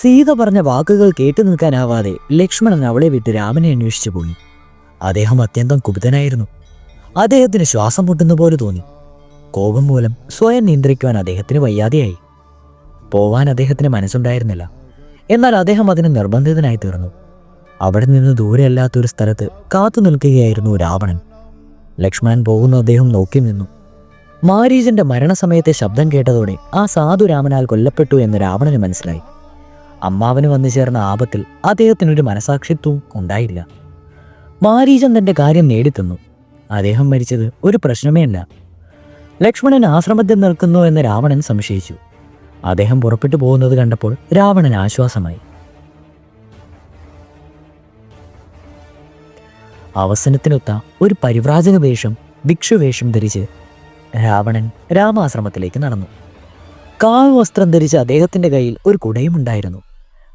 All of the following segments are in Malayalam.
സീത പറഞ്ഞ വാക്കുകൾ കേട്ടു നിൽക്കാനാവാതെ ലക്ഷ്മണൻ അവളെ വിട്ട് രാമനെ അന്വേഷിച്ചു പോയി. അദ്ദേഹം അത്യന്തം കുപിതനായിരുന്നു. അദ്ദേഹത്തിന് ശ്വാസം മുട്ടുന്ന പോലെ തോന്നി. കോപം മൂലം സ്വയം നിയന്ത്രിക്കുവാൻ അദ്ദേഹത്തിന് വയ്യാതെയായി. പോവാൻ അദ്ദേഹത്തിന് മനസ്സുണ്ടായിരുന്നില്ല. എന്നാൽ അദ്ദേഹം അതിന് നിർബന്ധിതനായി തീർന്നു. അവിടെ നിന്ന് ദൂരെയല്ലാത്തൊരു സ്ഥലത്ത് കാത്തു നിൽക്കുകയായിരുന്നു രാവണൻ. ലക്ഷ്മണൻ പോകുന്ന അദ്ദേഹം നോക്കി നിന്നു. മാരീജന്റെ മരണസമയത്തെ ശബ്ദം കേട്ടതോടെ ആ സാധു രാമനാൽ കൊല്ലപ്പെട്ടു എന്ന് രാവണന് മനസ്സിലായി. അമ്മാവന് വന്നു ചേർന്ന ആപത്തിൽ അദ്ദേഹത്തിനൊരു മനസാക്ഷിത്വവും ഉണ്ടായില്ല. മാരീജൻ തന്റെ കാര്യം നേടിത്തന്നു. അദ്ദേഹം മരിച്ചത് ഒരു പ്രശ്നമേ അല്ല. ലക്ഷ്മണൻ ആശ്രമത്തിൽ നിൽക്കുന്നു എന്ന് രാവണൻ സംശയിച്ചു. അദ്ദേഹം പുറപ്പെട്ടു പോകുന്നത് കണ്ടപ്പോൾ രാവണൻ ആശ്വാസമായി. അവസാനത്തിനൊത്ത ഒരു പരിവ്രാജക വേഷം ഭിക്ഷുവേഷം ധരിച്ച് രാവണൻ രാമാശ്രമത്തിലേക്ക് നടന്നു. കാവ് വസ്ത്രം ധരിച്ച അദ്ദേഹത്തിന്റെ കയ്യിൽ ഒരു കുടയും ഉണ്ടായിരുന്നു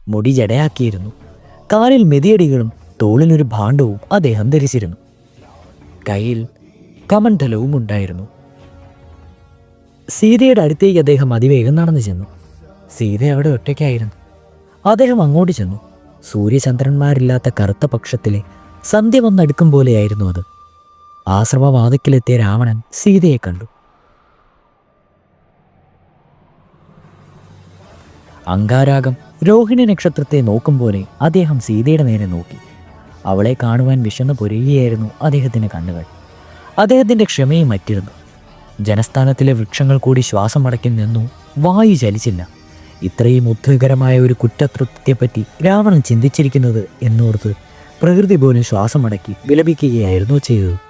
മുടി ജടയാക്കിയിരുന്നു. കാലിൽ മെതിയടികളും തോളിലൊരു ഭാണ്ഡവും അദ്ദേഹം ധരിച്ചിരുന്നു. കയ്യിൽ കമണ്ഡലവും ഉണ്ടായിരുന്നു. സീതയുടെ അടുത്തേക്ക് അദ്ദേഹം അതിവേഗം നടന്നു ചെന്നു. സീത അവിടെ ഒറ്റയ്ക്കായിരുന്നു. അദ്ദേഹം അങ്ങോട്ട് ചെന്നു. സൂര്യചന്ദ്രന്മാരില്ലാത്ത കറുത്ത പക്ഷത്തിലെ സന്ധ്യ വന്നടുക്കും പോലെയായിരുന്നു അത്. ആശ്രമവാതക്കിലെത്തിയ രാവണൻ സീതയെ കണ്ടു. അങ്കാരാഗം രോഹിണി നക്ഷത്രത്തെ നോക്കും പോലെ അദ്ദേഹം സീതയുടെ നേരെ നോക്കി. അവളെ കാണുവാൻ വിശന്ന് പൊരുകയായിരുന്നു അദ്ദേഹത്തിന്റെ കണ്ണുകൾ. അദ്ദേഹത്തിന്റെ ക്ഷമയും മറ്റിരുന്നു. ജനസ്ഥാനത്തിലെ വൃക്ഷങ്ങൾ കൂടി ശ്വാസം അടക്കി നിന്നു. വായു ചലിച്ചില്ല. ഇത്രയും ഉദ്വേഗകരമായ ഒരു കുറ്റകൃത്യത്തെപ്പറ്റി രാവണൻ ചിന്തിച്ചിരിക്കുന്നത് എന്നോർത്ത് പ്രകൃതി പോലും ശ്വാസം അടക്കി വിലപിക്കുകയായിരുന്നു ചെയ്തത്.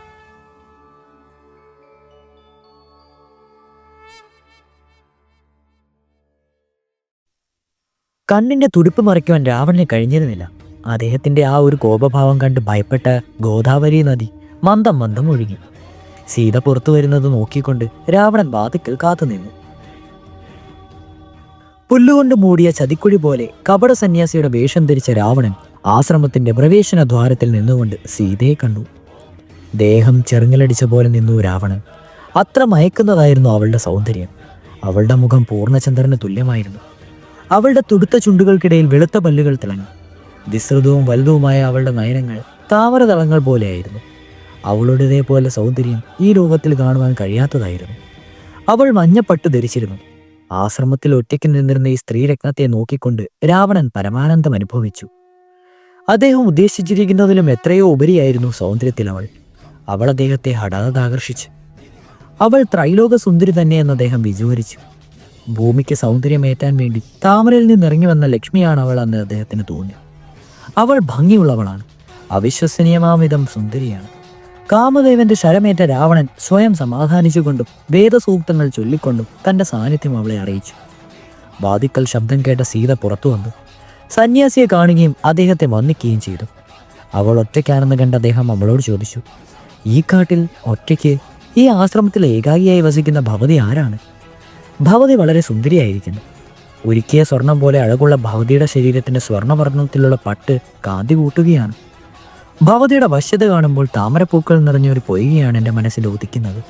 കണ്ണിന്റെ തുടിപ്പ് മറിക്കുവാൻ രാവണന് കഴിഞ്ഞിരുന്നില്ല. അദ്ദേഹത്തിന്റെ ആ ഒരു കോപഭാവം കണ്ട് ഭയപ്പെട്ട ഗോദാവരി നദി മന്ദം മന്ദം ഒഴുകി. സീത പുറത്തു വരുന്നത് നോക്കിക്കൊണ്ട് രാവണൻ വാതിക്കൽ കാത്തുനിന്നു പുല്ലുകൊണ്ട് മൂടിയ ചതിക്കുഴി പോലെ കപട സന്യാസിയുടെ വേഷം ധരിച്ച രാവണൻ ആശ്രമത്തിന്റെ പ്രവേശന ദ്വാരത്തിൽ നിന്നുകൊണ്ട് സീതയെ കണ്ടു. ദേഹം ചെറുങ്ങലടിച്ച പോലെ നിന്നു രാവണൻ. അത്ര മയക്കുന്നതായിരുന്നു അവളുടെ സൗന്ദര്യം. അവളുടെ മുഖം പൂർണചന്ദ്രന് തുല്യമായിരുന്നു. അവളുടെ തുടുത്ത ചുണ്ടുകൾക്കിടയിൽ വെളുത്ത പല്ലുകൾ തിളങ്ങി. വിസ്തൃതവും വലുതുമായ അവളുടെ നയനങ്ങൾ താമരതളങ്ങൾ പോലെയായിരുന്നു. അവളുടേതേപോലെ സൗന്ദര്യം ഈ രൂപത്തിൽ കാണുവാൻ കഴിയാത്തതായിരുന്നു. അവൾ മഞ്ഞപ്പട്ട് ധരിച്ചിരുന്നു. ആശ്രമത്തിൽ ഒറ്റയ്ക്ക് നിന്നിരുന്ന ഈ സ്ത്രീരത്നത്തെ നോക്കിക്കൊണ്ട് രാവണൻ പരമാനന്ദം അനുഭവിച്ചു. അദ്ദേഹം ഉദ്ദേശിച്ചിരിക്കുന്നതിലും എത്രയോ ഉപരിയായിരുന്നു സൗന്ദര്യത്തിൽ അവൾ. അവൾ അദ്ദേഹത്തെ ഹഠാത് ആകർഷിച്ചു അവൾ ത്രൈലോക സുന്ദരി തന്നെയെന്ന് അദ്ദേഹം വിചാരിച്ചു. ഭൂമിക്ക് സൗന്ദര്യമേറ്റാൻ വേണ്ടി താമരയിൽ നിന്നിറങ്ങി വന്ന ലക്ഷ്മിയാണ് അവൾ അന്ന് അദ്ദേഹത്തിന് തോന്നി അവൾ ഭംഗിയുള്ളവളാണ്. അവിശ്വസനീയമാവിധം സുന്ദരിയാണ്. കാമദേവന്റെ ശരമേറ്റ രാവണൻ സ്വയം സമാധാനിച്ചുകൊണ്ടും വേദസൂക്തങ്ങൾ ചൊല്ലിക്കൊണ്ടും തന്റെ സാന്നിധ്യം അവളെ അറിയിച്ചു. വാതിക്കൽ ശബ്ദം കേട്ട സീത പുറത്തു വന്നു. സന്യാസിയെ കാണുകയും അദ്ദേഹത്തെ വന്നിക്കുകയും ചെയ്തു. അവൾ ഒറ്റയ്ക്കാണെന്ന് കണ്ട അദ്ദേഹം അവളോട് ചോദിച്ചു ഈ കാട്ടിൽ ഒറ്റയ്ക്ക് ഈ ആശ്രമത്തിൽ ഏകാഗിയായി വസിക്കുന്ന ഭവതി ആരാണ്? ഭവതി വളരെ സുന്ദരിയായിരിക്കുന്നു. ഒരുക്കിയ സ്വർണം പോലെ അഴകുള്ള ഭവതിയുടെ ശരീരത്തിന്റെ സ്വർണവർണത്തിലുള്ള പട്ട് കാന്തി കൂട്ടുകയാണ്. ഭവതിയുടെ വശ്യത കാണുമ്പോൾ താമരപ്പൂക്കൾ നിറഞ്ഞ ഒരു പൊയ്കയാണ് എന്റെ മനസ്സിൽ ഉദിക്കുന്നത്.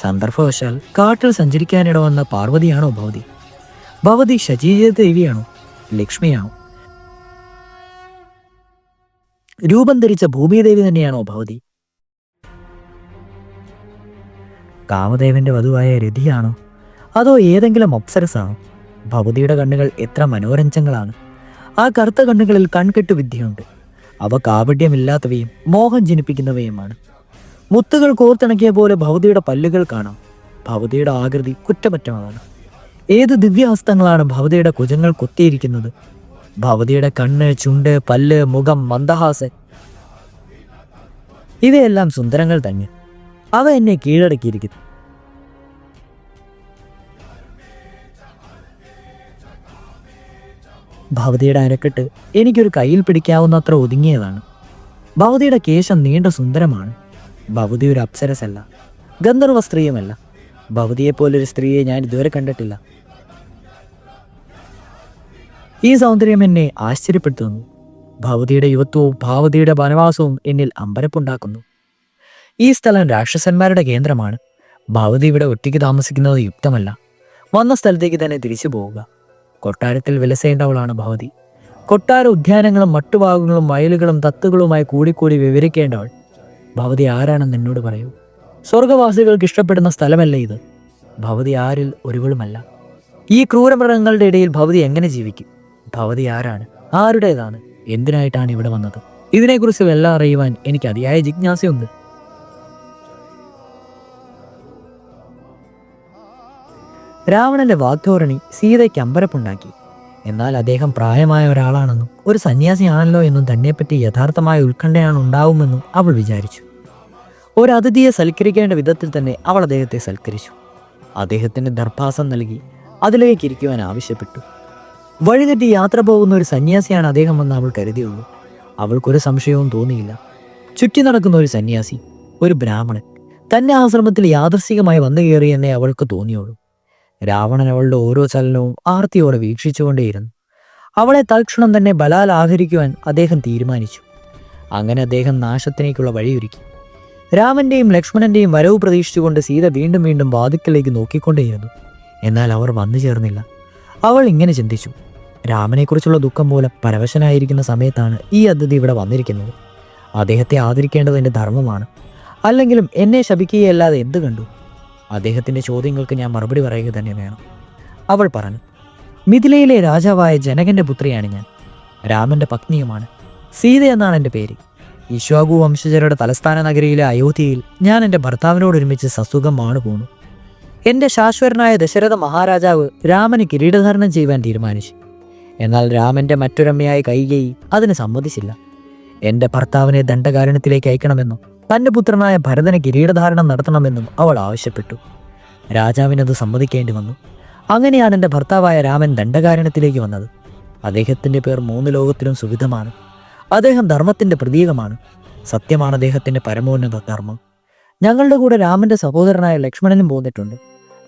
സന്ദർഭവശാൽ കാട്ടിൽ സഞ്ചരിക്കാനിട വന്ന പാർവതിയാണോ ഭവതി? ഭവതി ശചീജ ദേവിയാണോ? ലക്ഷ്മിയാണോ? രൂപം ധരിച്ച ഭൂമിദേവി തന്നെയാണോ ഭവതി? കാമദേവന്റെ വധുവായ രതിയാണോ? അതോ ഏതെങ്കിലും അപ്സരസാണോ ഭവതിയുടെ കണ്ണുകൾ എത്ര മനോരഞ്ജങ്ങളാണ്. ആ കറുത്ത കണ്ണുകളിൽ കൺകെട്ട് വിദ്യയുണ്ട്. അവ കാവഡ്യമില്ലാത്തവയും മോഹം ജനിപ്പിക്കുന്നവയുമാണ്. മുത്തുകൾ കോർത്തിണക്കിയ പോലെ ഭവതിയുടെ പല്ലുകൾ കാണാം. ഭവതിയുടെ ആകൃതി കുറ്റമറ്റമാണ്. ഏത് ദിവ്യഹസ്തങ്ങളാണ് ഭവതിയുടെ കുജങ്ങൾ കൊത്തിയിരിക്കുന്നത്? ഭവതിയുടെ കണ്ണ് ചുണ്ട് പല്ല് മുഖം മന്ദഹാസൻ. ഇവയെല്ലാം സുന്ദരങ്ങൾ തന്നെ. അവ എന്നെ കീഴടക്കിയിരിക്കുന്നു. ഭവതിയുടെ അരക്കെട്ട് എനിക്കൊരു കയ്യിൽ പിടിക്കാവുന്നത്ര ഒതുങ്ങിയതാണ്. ഭവതിയുടെ കേശം നീണ്ട സുന്ദരമാണ്. ഭവതി ഒരു അപ്സരസല്ല. ഗന്ധർവ സ്ത്രീയുമല്ല. ഭവതിയെപ്പോലൊരു സ്ത്രീയെ ഞാൻ ഇതുവരെ കണ്ടിട്ടില്ല. ഈ സൗന്ദര്യം എന്നെ ആശ്ചര്യപ്പെടുത്തുന്നു. ഭവതിയുടെ യുവത്വവും ഭാവതിയുടെ വനവാസവും എന്നിൽ അമ്പരപ്പുണ്ടാക്കുന്നു. ഈ സ്ഥലം രാക്ഷസന്മാരുടെ കേന്ദ്രമാണ്. ഭവതി ഇവിടെ ഒറ്റയ്ക്ക് താമസിക്കുന്നത് യുക്തമല്ല. വന്ന സ്ഥലത്തേക്ക് തന്നെ തിരിച്ചു പോവുക. കൊട്ടാരത്തിൽ വിലസേണ്ടവളാണ് ഭവതി കൊട്ടാര ഉദ്യാനങ്ങളും മട്ടുഭാഗങ്ങളും വയലുകളും തത്തുകളുമായി കൂടിക്കൂടി വിവരിക്കേണ്ടവൾ. ഭവതി ആരാണെന്ന് എന്നോട് പറയൂ. സ്വർഗവാസികൾക്ക് ഇഷ്ടപ്പെടുന്ന സ്ഥലമല്ല ഇത്? ഭവതി ആരിൽ ഒരുവളുമല്ല. ഈ ക്രൂരമൃഗങ്ങളുടെ ഇടയിൽ ഭവതി എങ്ങനെ ജീവിക്കും? ഭവതി ആരാണ്? ആരുടേതാണ്? എന്തിനായിട്ടാണ് ഇവിടെ വന്നത്? ഇതിനെക്കുറിച്ച് എല്ലാം അറിയുവാൻ എനിക്ക് അതിയായ ജിജ്ഞാസയുണ്ട്. രാവണന്റെ വാഗ്ധോരണി സീതയ്ക്ക് അമ്പരപ്പുണ്ടാക്കി. എന്നാൽ അദ്ദേഹം പ്രായമായ ഒരാളാണെന്നും ഒരു സന്യാസിയാണല്ലോ എന്നും തന്നെപ്പറ്റി യഥാർത്ഥമായ ഉത്കണ്ഠയാണ് ഉണ്ടാവുമെന്നും അവൾ വിചാരിച്ചു. ഒരു സൽക്കരിക്കേണ്ട വിധത്തിൽ തന്നെ അവൾ അദ്ദേഹത്തെ സൽക്കരിച്ചു. അദ്ദേഹത്തിന് ദർഭാസം നൽകി അതിലേക്ക് ഇരിക്കുവാൻ ആവശ്യപ്പെട്ടു. വഴിതെറ്റി യാത്ര പോകുന്ന ഒരു സന്യാസിയാണ് അദ്ദേഹമെന്ന് അവൾ കരുതിയുള്ളൂ. അവൾക്കൊരു സംശയവും തോന്നിയില്ല. ചുറ്റി നടക്കുന്ന ഒരു സന്യാസി ഒരു ബ്രാഹ്മണൻ തന്റെ ആശ്രമത്തിൽ യാദർശികമായി വന്നു കയറിയെന്നേ അവൾക്ക് തോന്നിയുള്ളൂ. രാവണൻ അവളുടെ ഓരോ ചലനവും ആർത്തിയോടെ വീക്ഷിച്ചുകൊണ്ടേയിരുന്നു. അവളെ തൽക്ഷണം തന്നെ ബലാൽ ആഹരിക്കുവാൻ അദ്ദേഹം തീരുമാനിച്ചു. അങ്ങനെ അദ്ദേഹം നാശത്തിലേക്കുള്ള വഴിയൊരുക്കി. രാമന്റെയും ലക്ഷ്മണന്റെയും വരവ് പ്രതീക്ഷിച്ചുകൊണ്ട് സീത വീണ്ടും വീണ്ടും വാതിക്കലേക്ക് നോക്കിക്കൊണ്ടേയിരുന്നു. എന്നാൽ അവർ വന്നു ചേർന്നില്ല. അവൾ ഇങ്ങനെ ചിന്തിച്ചു. രാമനെക്കുറിച്ചുള്ള ദുഃഖം പോലെ പരവശനായിരിക്കുന്ന സമയത്താണ് ഈ അതിഥി ഇവിടെ വന്നിരിക്കുന്നത്. അദ്ദേഹത്തെ ആദരിക്കേണ്ടത് എന്റെ ധർമ്മമാണ്. അല്ലെങ്കിലും എന്നെ ശപിക്കുകയല്ലാതെ എന്ത് കണ്ടു? അദ്ദേഹത്തിന്റെ ചോദ്യങ്ങൾക്ക് ഞാൻ മറുപടി പറയുക തന്നെ വേണം. അവൾ പറഞ്ഞു മിഥിലയിലെ രാജാവായ ജനകന്റെ പുത്രിയാണ് ഞാൻ. രാമന്റെ പത്നിയുമാണ്. സീത എന്നാണ് എന്റെ പേര്. ഇശ്വാകു വംശജരുടെ തലസ്ഥാന നഗരിയിലെ അയോധ്യയിൽ ഞാൻ എന്റെ ഭർത്താവിനോടൊരുമിച്ച് സസുഖമാണ് പോണു. എന്റെ ശാശ്വതനായ ദശരഥ മഹാരാജാവ് രാമന് കിരീടധാരണം ചെയ്യുവാൻ തീരുമാനിച്ചു. എന്നാൽ രാമന്റെ മറ്റൊരമ്മയായ കൈകേയി അതിന് സമ്മതിച്ചില്ല. എന്റെ ഭർത്താവിനെ ദണ്ഡകാരണത്തിലേക്ക് അയക്കണമെന്നും തന്റെ പുത്രനായ ഭരതന് കിരീടധാരണം നടത്തണമെന്നും അവൾ ആവശ്യപ്പെട്ടു. രാജാവിനത് സമ്മതിക്കേണ്ടി വന്നു. അങ്ങനെയാണ് എന്റെ ഭർത്താവായ രാമൻ ദണ്ഡകാരണത്തിലേക്ക് വന്നത്. അദ്ദേഹത്തിന്റെ പേർ മൂന്ന് ലോകത്തിലും സുവിധമാണ്. അദ്ദേഹം ധർമ്മത്തിന്റെ പ്രതീകമാണ്. സത്യമാണ് അദ്ദേഹത്തിന്റെ പരമോന്നത ധർമ്മം. ഞങ്ങളുടെ കൂടെ രാമന്റെ സഹോദരനായ ലക്ഷ്മണനും പോന്നിട്ടുണ്ട്.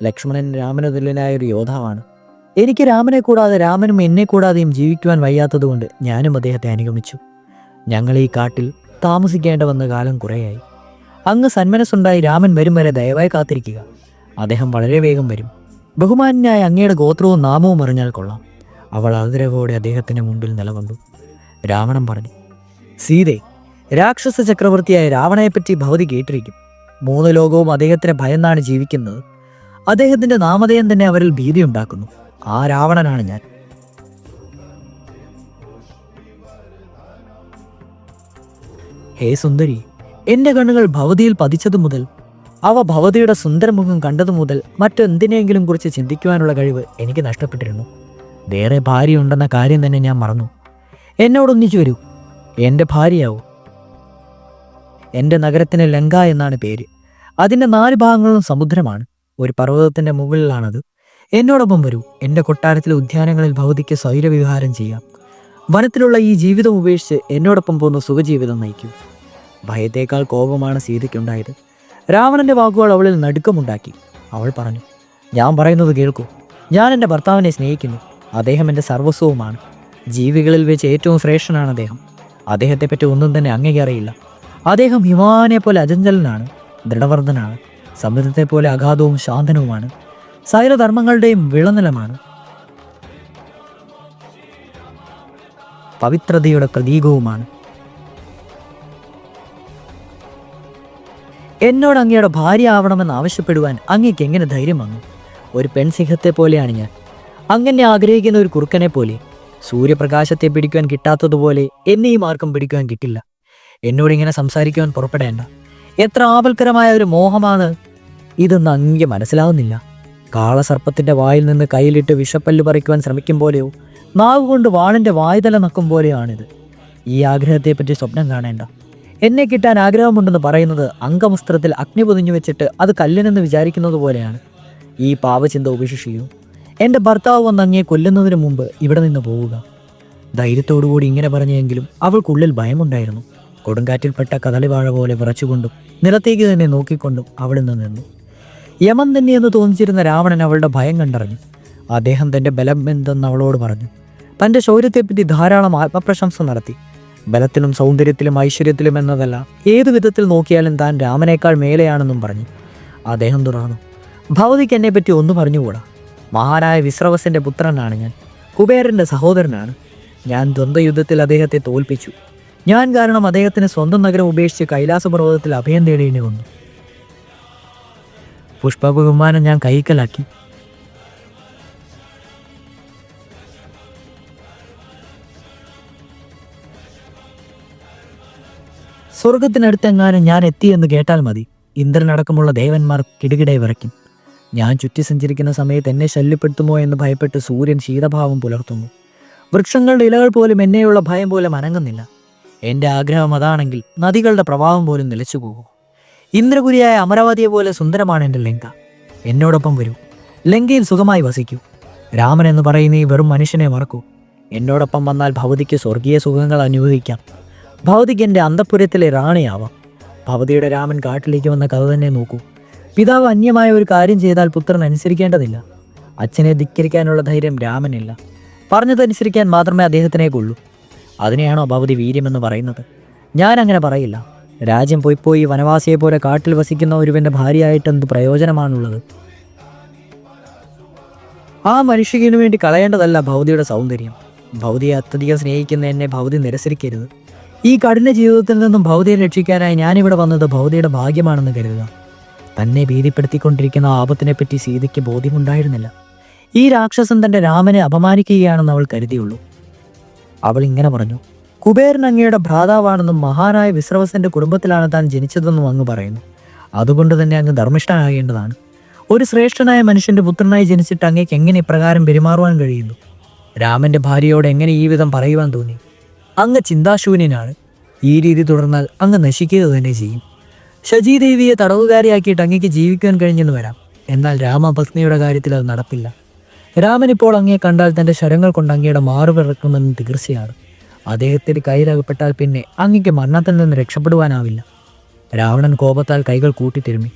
ലക്ഷ്മണൻ രാമന് തുല്യനായ ഒരു യോദ്ധാവാണ്. എനിക്ക് രാമനെ കൂടാതെ രാമനും എന്നെ കൂടാതെയും ജീവിക്കുവാൻ വയ്യാത്തതുകൊണ്ട് ഞാനും അദ്ദേഹത്തെ അനുഗമിച്ചു. ഞങ്ങൾ ഈ കാട്ടിൽ താമസിക്കേണ്ട വന്ന കാലം കുറേയായി. അങ്ങ് സന്മനസ്സുണ്ടായി രാമൻ വരും വരെ ദയവായി കാത്തിരിക്കുക. അദ്ദേഹം വളരെ വേഗം വരും. ബഹുമാനായ അങ്ങയുടെ ഗോത്രവും നാമവും അറിഞ്ഞാൽ കൊള്ളാം. അവൾ ആദരവോടെ അദ്ദേഹത്തിന്റെ മുമ്പിൽ നിലകൊണ്ടു. രാവണൻ പറഞ്ഞു സീതെ രാക്ഷസ ചക്രവർത്തിയായ രാവണയെപ്പറ്റി ഭവതി കേട്ടിരിക്കും. മൂന്ന് ലോകവും അദ്ദേഹത്തിന് ഭയന്നാണ് ജീവിക്കുന്നത്. അദ്ദേഹത്തിന്റെ നാമധേയം തന്നെ അവരിൽ ഭീതി ഉണ്ടാക്കുന്നു ആ രാവണനാണ് ഞാൻ. ഹേ സുന്ദരി എന്റെ കണ്ണുകൾ ഭവതിയിൽ പതിച്ചതു മുതൽ അവ ഭവതിയുടെ സുന്ദരമുഖം കണ്ടതു മുതൽ മറ്റെന്തിനെങ്കിലും കുറിച്ച് ചിന്തിക്കുവാനുള്ള കഴിവ് എനിക്ക് നഷ്ടപ്പെട്ടിരുന്നു. വേറെ ഭാര്യയുണ്ടെന്ന കാര്യം തന്നെ ഞാൻ മറന്നു. എന്നോടൊന്നിച്ചു വരൂ. എന്റെ ഭാര്യയാവൂ. എന്റെ നഗരത്തിന് ലങ്ക എന്നാണ് പേര്. അതിന്റെ നാല് ഭാഗങ്ങളും സമുദ്രമാണ്. ഒരു പർവതത്തിന്റെ മുകളിലാണത്. എന്നോടൊപ്പം വരൂ. എന്റെ കൊട്ടാരത്തിലെ ഉദ്യാനങ്ങളിൽ ഭൗതിക്ക് സ്വൈരവിഹാരം ചെയ്യാം. വനത്തിലുള്ള ഈ ജീവിതം ഉപേക്ഷിച്ച് എന്നോടൊപ്പം പോകുന്ന സുഖജീവിതം നയിക്കും. ഭയത്തേക്കാൾ കോപമാണ് സീതയ്ക്കുണ്ടായത്. രാവണന്റെ വാക്കുകൾ അവളിൽ നടുക്കമുണ്ടാക്കി. അവൾ പറഞ്ഞു ഞാൻ പറയുന്നത് കേൾക്കൂ. ഞാൻ എന്റെ ഭർത്താവിനെ സ്നേഹിക്കുന്നു. അദ്ദേഹം എന്റെ സർവസ്വവുമാണ്. ജീവികളിൽ വെച്ച് ഏറ്റവും ശ്രേഷ്ഠനാണ് അദ്ദേഹം. അദ്ദേഹത്തെപ്പറ്റി ഒന്നും തന്നെ അങ്ങേക്ക് അറിയില്ല. അദ്ദേഹം ഹിമാനെ പോലെ അജഞ്ചലനാണ് ദൃഢവർദ്ധനാണ് സമുദ്രത്തെ പോലെ അഗാധവും ശാന്തനവുമാണ് സൈലധർമ്മങ്ങളുടെയും വിളനിലമാണ്. പവിത്രതയുടെ പ്രതീകവുമാണ്. എന്നോട് അങ്ങയുടെ ഭാര്യ ആവണമെന്ന് ആവശ്യപ്പെടുവാൻ അങ്ങേക്ക് എങ്ങനെ ധൈര്യം വന്നു? ഒരു പെൺസിംഹത്തെ പോലെയാണ് ഞാൻ. അങ്ങനെ ആഗ്രഹിക്കുന്ന ഒരു കുറുക്കനെ പോലെ സൂര്യപ്രകാശത്തെ പിടിക്കുവാൻ കിട്ടാത്തതുപോലെ എന്നെയും ആർക്കും പിടിക്കുവാൻ കിട്ടില്ല. എന്നോട് ഇങ്ങനെ സംസാരിക്കുവാൻ പുറപ്പെടേണ്ട. എത്ര ആപൽക്കരമായ ഒരു മോഹമാണ് ഇതൊന്നും അങ്ങ് മനസ്സിലാവുന്നില്ല. കാളസർപ്പത്തിന്റെ വായിൽ നിന്ന് കയ്യിലിട്ട് വിഷപ്പല്ല് പറിക്കുവാൻ ശ്രമിക്കും പോലെയോ നാവ് കൊണ്ട് വാളിന്റെ വായുതല നക്കും പോലെയാണിത്. ഈ ആഗ്രഹത്തെപ്പറ്റി സ്വപ്നം കാണേണ്ട. എന്നെ കിട്ടാൻ ആഗ്രഹമുണ്ടെന്ന് പറയുന്നത് അംഗവസ്ത്രത്തിൽ അഗ്നി പൊതിഞ്ഞു വെച്ചിട്ട് അത് കല്ലിനെന്ന് വിചാരിക്കുന്നത് പോലെയാണ്. ഈ പാപചിന്ത ഉപേക്ഷിക്കൂ എന്റെ ഭർത്താവ് വന്ന് അങ്ങേ കൊല്ലുന്നതിന് മുമ്പ് ഇവിടെ നിന്ന് പോവുക. ധൈര്യത്തോടുകൂടി ഇങ്ങനെ പറഞ്ഞെങ്കിലും അവൾക്കുള്ളിൽ ഭയമുണ്ടായിരുന്നു. കൊടുങ്കാറ്റിൽപ്പെട്ട കദളിവാഴ പോലെ വിറച്ചുകൊണ്ടും നിലത്തേക്ക് തന്നെ നോക്കിക്കൊണ്ടും അവിടെ നിന്ന് നിന്നു. യമൻ തന്നെയെന്ന് തോന്നിച്ചിരുന്ന രാവണൻ അവളുടെ ഭയം കണ്ടറിഞ്ഞു. അദ്ദേഹം തന്റെ ബലം എന്തെന്ന് അവളോട് പറഞ്ഞു. തന്റെ ശൗര്യത്തെപ്പറ്റി ധാരാളം ആത്മപ്രശംസ നടത്തി. ബലത്തിലും സൗന്ദര്യത്തിലും ഐശ്വര്യത്തിലും എന്നതല്ല ഏതു വിധത്തിൽ നോക്കിയാലും താൻ രാമനേക്കാൾ മേലെയാണെന്നും പറഞ്ഞു. അദ്ദേഹം തുടർന്നു ഭവതിക്ക് എന്നെപ്പറ്റി ഒന്നും പറഞ്ഞുകൂടാ? മഹാനായ വിശ്രവസിന്റെ പുത്രനാണ് ഞാൻ. കുബേരന്റെ സഹോദരനാണ്. ഞാൻ ദ്വന്ദ്വയുദ്ധത്തിൽ അദ്ദേഹത്തെ തോൽപ്പിച്ചു. ഞാൻ കാരണം അദ്ദേഹത്തിന് സ്വന്തം നഗരം ഉപേക്ഷിച്ച് കൈലാസപർവതത്തിൽ അഭയം തേടേണ്ടി വന്നു പുഷ്പബഹുമാനം ഞാൻ കൈക്കലാക്കി. സ്വർഗത്തിനടുത്തെങ്ങാനും ഞാൻ എത്തിയെന്ന് കേട്ടാൽ മതി. ഇന്ദ്രനടക്കമുള്ള ദേവന്മാർ കിടുകിടെ വിറയ്ക്കും. ഞാൻ ചുറ്റി സഞ്ചരിക്കുന്ന സമയത്ത് എന്നെ ശല്യപ്പെടുത്തുമോ എന്ന് ഭയപ്പെട്ട് സൂര്യൻ ശീതഭാവം പുലർത്തുന്നു. വൃക്ഷങ്ങളുടെ ഇലകൾ പോലും എന്നെയുള്ള ഭയം പോലും അനങ്ങുന്നില്ല എന്റെ ആഗ്രഹം അതാണെങ്കിൽ നദികളുടെ പ്രവാഹം പോലും നിലച്ചു പോകും. ഇന്ദ്രപുരിയായ അമരാവതിയെ പോലെ സുന്ദരമാണ് എന്റെ ലങ്ക. എന്നോടൊപ്പം വരൂ. ലങ്കയിൽ സുഖമായി വസിക്കൂ. രാമൻ എന്ന് പറയുന്ന ഈ വെറും മനുഷ്യനെ മറക്കൂ. എന്നോടൊപ്പം വന്നാൽ ഭവതിക്ക് സ്വർഗീയ സുഖങ്ങൾ അനുഭവിക്കാം. ഭവതിക്ക് എന്റെ അന്തപുരത്തിലെ റാണിയാവാം. ഭവതിയുടെ രാമൻ കാട്ടിലേക്ക് വന്ന കഥ തന്നെ നോക്കൂ. പിതാവ് അന്യമായ ഒരു കാര്യം ചെയ്താൽ പുത്രൻ അനുസരിക്കേണ്ടതില്ല. അച്ഛനെ ധിക്കരിക്കാനുള്ള ധൈര്യം രാമനില്ല. പറഞ്ഞതനുസരിക്കാൻ മാത്രമേ അദ്ദേഹത്തിനെ കൊള്ളൂ. അതിനെയാണോ ഭവതി വീര്യമെന്ന് പറയുന്നത്? ഞാൻ അങ്ങനെ പറയില്ല. രാജ്യം പോയി പോയി വനവാസിയെ പോലെ കാട്ടിൽ വസിക്കുന്ന ഒരുവന്റെ ഭാര്യയായിട്ട് എന്ത് പ്രയോജനമാണുള്ളത്? ആ മനുഷ്യനു വേണ്ടി കളയേണ്ടതല്ല ഭൗതിയുടെ സൗന്ദര്യം. ഭൗതിയെ അത്യധികം സ്നേഹിക്കുന്ന എന്നെ ഭൗതി നിരസരിക്കരുത് ഈ കഠിന ജീവിതത്തിൽ നിന്നും ഭൗതിയെ രക്ഷിക്കാനായി ഞാനിവിടെ വന്നത് ഭൗതിയുടെ ഭാഗ്യമാണെന്ന് കരുതുക. തന്നെ ഭീതിപ്പെടുത്തിക്കൊണ്ടിരിക്കുന്ന ആപത്തിനെപ്പറ്റി സീതയ്ക്ക് ബോധ്യമുണ്ടായിരുന്നില്ല. ഈ രാക്ഷസൻ തന്റെ രാമനെ അപമാനിക്കുകയാണെന്ന് അവൾ കരുതിയുള്ളൂ. അവൾ ഇങ്ങനെ പറഞ്ഞു കുബേരൻ അങ്ങയുടെ ഭ്രാതാവാണെന്നും മഹാനായ വിശ്രവസന്റെ കുടുംബത്തിലാണ് താൻ ജനിച്ചതെന്നും അങ്ങ് പറയുന്നു. അതുകൊണ്ട് തന്നെ അങ്ങ് ധർമ്മിഷ്ഠനാകേണ്ടതാണ്. ഒരു ശ്രേഷ്ഠനായ മനുഷ്യന്റെ പുത്രനായി ജനിച്ചിട്ട് അങ്ങേക്ക് എങ്ങനെ ഇപ്രകാരം പെരുമാറുവാൻ കഴിയുന്നു? രാമന്റെ ഭാര്യയോട് എങ്ങനെ ഈ വിധം പറയുവാൻ തോന്നി? അങ്ങ് ചിന്താശൂന്യനാണ്. ഈ രീതി തുടർന്നാൽ അങ്ങ് നശിക്കുക തന്നെ ചെയ്യും. ശചീദേവിയെ തടവുകാരിയാക്കിയിട്ട് അങ്ങേക്ക് ജീവിക്കാൻ കഴിഞ്ഞെന്ന് വരാം. എന്നാൽ രാമപത്നിയുടെ കാര്യത്തിൽ അത് നടപ്പില്ല. രാമൻ ഇപ്പോൾ അങ്ങയെ കണ്ടാൽ തന്റെ ശരങ്ങൾ കൊണ്ട് അങ്ങയുടെ മാറുപിറക്കുമെന്ന് തീർച്ചയാണ്. അദ്ദേഹത്തിന്റെ കയ്യിലകപ്പെട്ടാൽ പിന്നെ അങ്ങയ്ക്ക് മരണത്തിൽ നിന്ന് രക്ഷപ്പെടുവാനാവില്ല. രാവണൻ കോപത്താൽ കൈകൾ കൂട്ടിത്തിരുമി.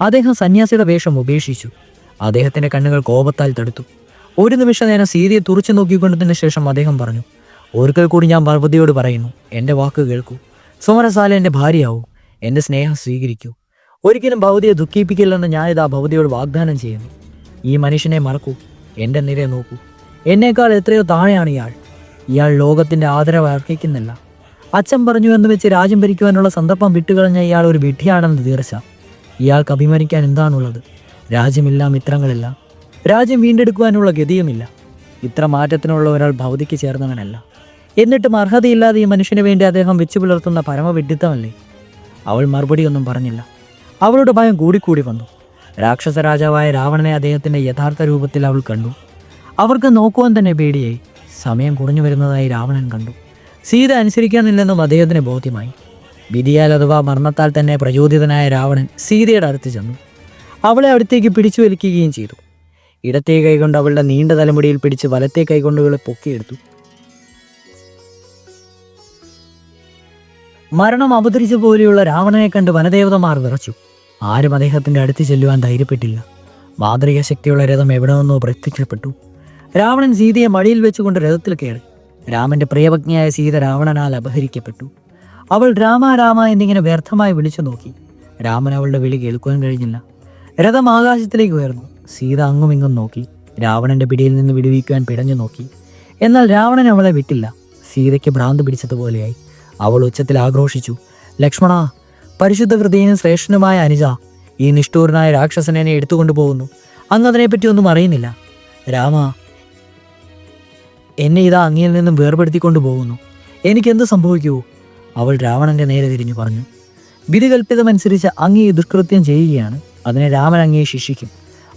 അദ്ദേഹം സന്യാസിയുടെ വേഷം ഉപേക്ഷിച്ചു. അദ്ദേഹത്തിന്റെ കണ്ണുകൾ കോപത്താൽ തടുത്തു. ഒരു നിമിഷ നേരം സീതയെ തുറച്ചു നോക്കിക്കൊണ്ടതിന് ശേഷം അദ്ദേഹം പറഞ്ഞു ഒരിക്കൽ കൂടി ഞാൻ പാർവതിയോട് പറയുന്നു എന്റെ വാക്ക് കേൾക്കൂ. സുമരസാല എന്റെ ഭാര്യയാവൂ. എന്റെ സ്നേഹം സ്വീകരിക്കൂ. ഒരിക്കലും ഭവതിയെ ദുഃഖിപ്പിക്കില്ലെന്ന് ഞാനിതാ ഭൗതിയോട് വാഗ്ദാനം ചെയ്യുന്നു. ഈ മനുഷ്യനെ മറക്കൂ. എന്റെ നിരയെ നോക്കൂ. എന്നേക്കാൾ എത്രയോ താഴെയാണ് ഇയാൾ. ഇയാൾ ലോകത്തിന്റെ ആദരവ് അർഹിക്കുന്നില്ല. അച്ഛൻ പറഞ്ഞു എന്ന് വെച്ച് രാജ്യം ഭരിക്കുവാനുള്ള സന്ദർഭം വിട്ടുകളഞ്ഞ ഇയാൾ ഒരു വിഡ്ഢിയാണെന്ന് തീർച്ച. ഇയാൾക്ക് അഭിമാനിക്കാൻ എന്താണുള്ളത്? രാജ്യമില്ല മിത്രങ്ങളില്ല. രാജ്യം വീണ്ടെടുക്കുവാനുള്ള ഗതിയുമില്ല. ഇത്ര മാറ്റത്തിനുള്ള ഒരാൾ ഭൗതിക്ക് ചേർന്നവനല്ല. എന്നിട്ടും അർഹതയില്ലാതെ ഈ മനുഷ്യന് വേണ്ടി അദ്ദേഹം വെച്ചു പുലർത്തുന്ന പരമവിഡിത്തമല്ലേ? അവൾ മറുപടിയൊന്നും പറഞ്ഞില്ല. അവളുടെ ഭയം കൂടിക്കൂടി വന്നു. രാക്ഷസ രാജാവായ രാവണനെ അദ്ദേഹത്തിന്റെ യഥാർത്ഥ രൂപത്തിൽ അവൾ കണ്ടു. അവർക്ക് നോക്കുവാൻ തന്നെ പേടിയായി. സമയം കുറഞ്ഞു വരുന്നതായി രാവണൻ കണ്ടു. സീത അനുസരിക്കാനില്ലെന്നും അദ്ദേഹത്തിന് ബോധ്യമായി. വിധിയാൽ അഥവാ മരണത്താൽ തന്നെ പ്രചോദിതനായ രാവണൻ സീതയുടെ അടുത്ത് ചെന്നു. അവളെ അടുത്തേക്ക് പിടിച്ചു വലിക്കുകയും ചെയ്തു. ഇടത്തേ കൈകൊണ്ട് അവളുടെ നീണ്ട തലമുടിയിൽ പിടിച്ച് വലത്തേ കൈകൊണ്ടുകളെ പൊക്കിയെടുത്തു. മരണം അവതരിച്ച പോലെയുള്ള രാവണനെ കണ്ട് വനദേവതമാർ വിറച്ചു. ആരും അദ്ദേഹത്തിന്റെ അടുത്ത് ചെല്ലുവാൻ ധൈര്യപ്പെട്ടില്ല. മാതൃക ശക്തിയുള്ള രഥം എവിടെ നിന്നോ പ്രത്യക്ഷപ്പെട്ടു. രാവണൻ സീതയെ മടിയിൽ വെച്ചുകൊണ്ട് രഥത്തിൽ കയറി. രാമന്റെ പ്രിയപത്നിയായ സീത രാവണനാൽ അപഹരിക്കപ്പെട്ടു. അവൾ രാമ രാമ എന്നിങ്ങനെ വ്യർത്ഥമായി വിളിച്ചു നോക്കി. രാമൻ അവളുടെ വിളി കേൾക്കുവാൻ കഴിഞ്ഞില്ല. രഥം ആകാശത്തിലേക്ക് ഉയർന്നു. സീത അങ്ങും ഇങ്ങും നോക്കി. രാവണന്റെ പിടിയിൽ നിന്ന് വിടുവിക്കുവാൻ പിടഞ്ഞു നോക്കി. എന്നാൽ രാവണൻ അവളെ വിട്ടില്ല. സീതയ്ക്ക് ഭ്രാന്ത് പിടിച്ചതുപോലെയായി. അവൾ ഉച്ചത്തിൽ ആഘോഷിച്ചു. ലക്ഷ്മണ പരിശുദ്ധ ഹൃദയനും ശ്രേഷ്ഠനുമായ അനുജ ഈ നിഷ്ഠൂരനായ രാക്ഷസനെ എന്നെ എടുത്തുകൊണ്ടു പോകുന്നു. അങ്ങ് അതിനെപ്പറ്റി ഒന്നും അറിയുന്നില്ല. രാമ എന്നെ ഇതാ അങ്ങിയിൽ നിന്നും വേർപെടുത്തിക്കൊണ്ടു പോകുന്നു. എനിക്കെന്ത് സംഭവിക്കൂ അവൾ രാവണന്റെ നേരെ തിരിഞ്ഞു പറഞ്ഞു. വിധികൽപ്പിതമനുസരിച്ച് അങ്ങേ ദുഷ്കൃത്യം ചെയ്യുകയാണ്. അതിനെ രാമൻ അങ്ങേ ശിക്ഷിക്കും.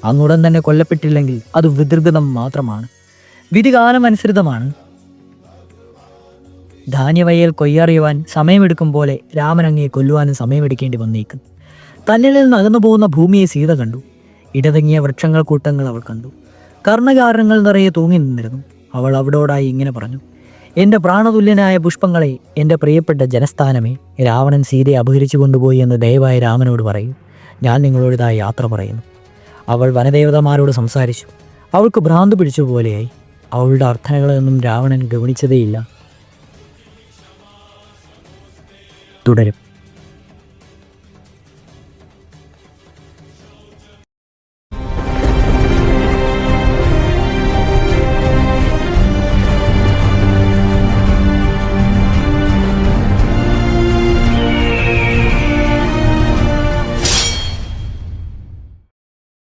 അങ്ങുടൻ തന്നെ കൊല്ലപ്പെട്ടില്ലെങ്കിൽ അത് വിദൃഗതം മാത്രമാണ്. വിധി കാലമനുസൃതമാണ് ധാന്യവയൽ കൊയ്യറിയുവാൻ സമയമെടുക്കും പോലെ രാമൻ അങ്ങയെ കൊല്ലുവാനും സമയമെടുക്കേണ്ടി വന്നേക്കും. തന്നിൽ നിന്ന് അകന്നു പോകുന്ന ഭൂമിയെ സീത കണ്ടു. ഇടതങ്ങിയ വൃക്ഷങ്ങൾ കൂട്ടങ്ങൾ അവൾ കണ്ടു. കർണകാരണങ്ങൾ നിറയെ തൂങ്ങി നിന്നിരുന്നു. അവൾ അവളോടായി ഇങ്ങനെ പറഞ്ഞു എന്റെ പ്രാണതുല്യനായ പുഷ്പങ്ങളെ എന്റെ പ്രിയപ്പെട്ട ജനസ്ഥാനമേ രാവണൻ സീതയെ അപഹരിച്ചു കൊണ്ടുപോയി എന്ന് ദയവായി രാമനോട് പറയൂ. ഞാൻ നിങ്ങളോടിതായി യാത്ര പറയുന്നു. അവൾ വനദേവതമാരോട് സംസാരിച്ചു. അവൾക്ക് ഭ്രാന്ത് പിടിച്ച പോലെയായി അവളുടെ അർത്ഥനകളൊന്നും രാവണൻ ഗവനിച്ചതേയില്ല തുടരും